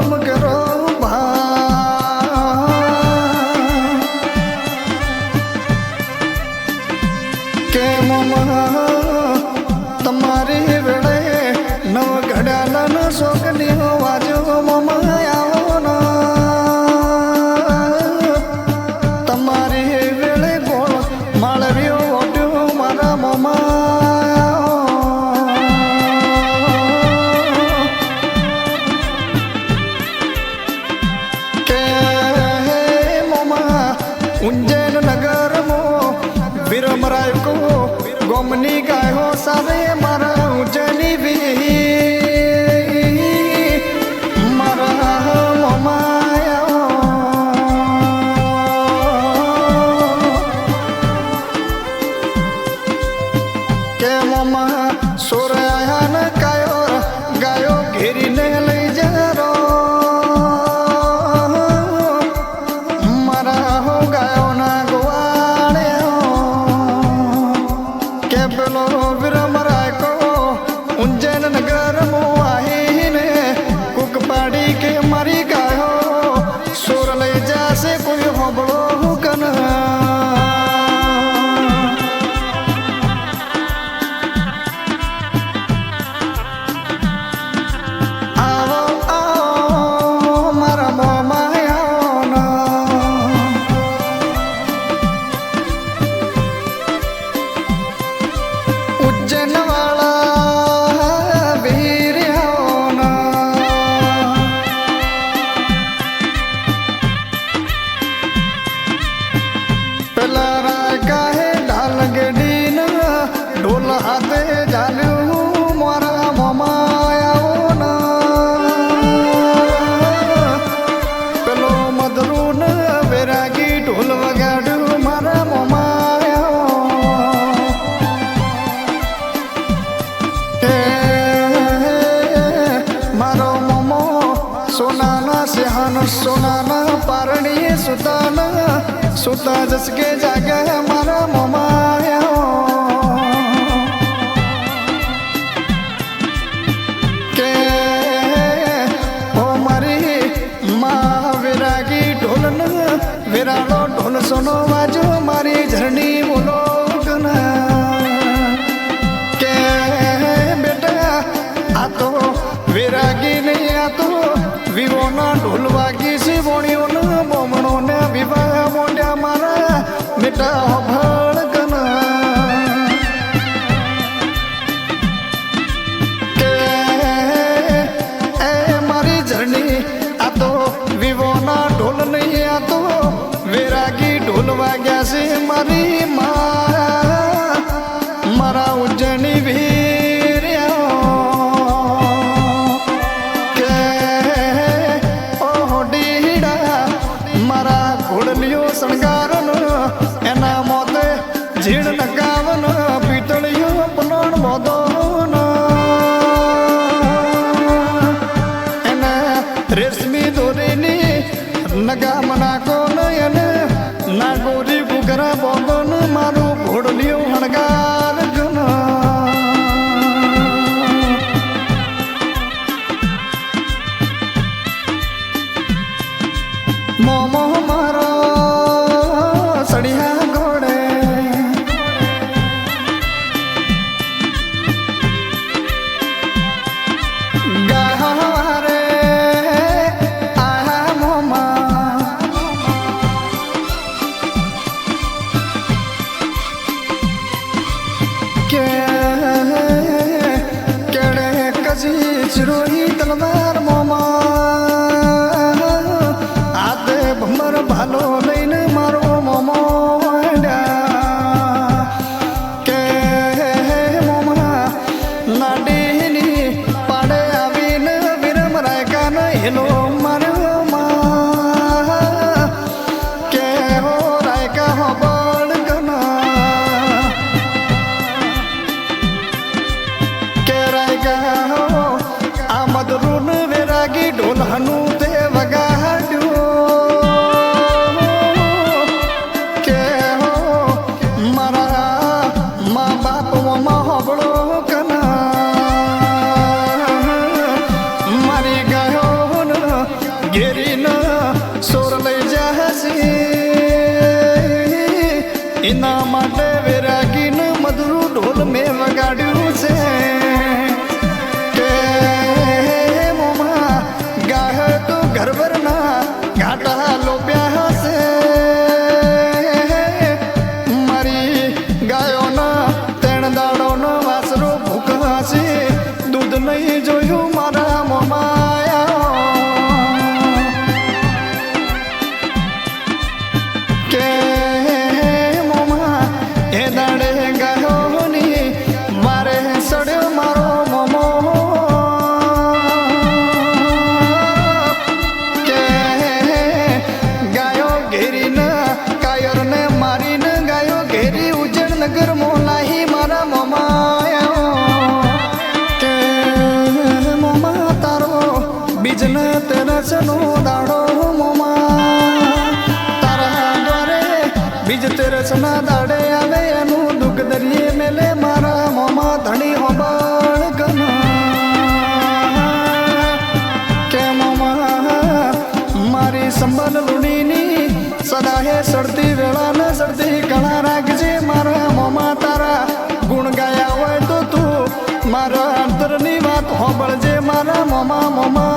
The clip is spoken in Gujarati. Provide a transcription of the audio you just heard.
પૂનમ કરો કેમ તમારી ઉજ્જૈન નગર મો વિરમરાય કો ગોમની ગાયો સાવે મારા सुनाना पारणी सुताना सुता जसके जागे हमारा ममा। এটা অভাব રેશમી દોરીની નગામના કોનયન નાગોરી બુગરા બોંદોન મારું ઘોડલીઓ હણગા कजी रोही तलवार એના માટે વેરાગીને મધુરું ઢોલ મેં વગાડ્યું છે. કે મોમાં ઘરભરના ઘાટા બીજને તેરસનો દાડો મોમા તારા દ્વારે બીજ તેરસના દાડે આવે, એનું દુઃખ દરિયે મેલે મારા મોમાં ધણી હોબળ કે મોમા મારી સંબંધ સદા સદાહે સડતી વેળા ને સડતી કળા રાખજે મારા મોમાં તારા ગુણ ગાયા હોય તો તું મારા અંતરની વાત હોબળજે મારા મોમા મોમા.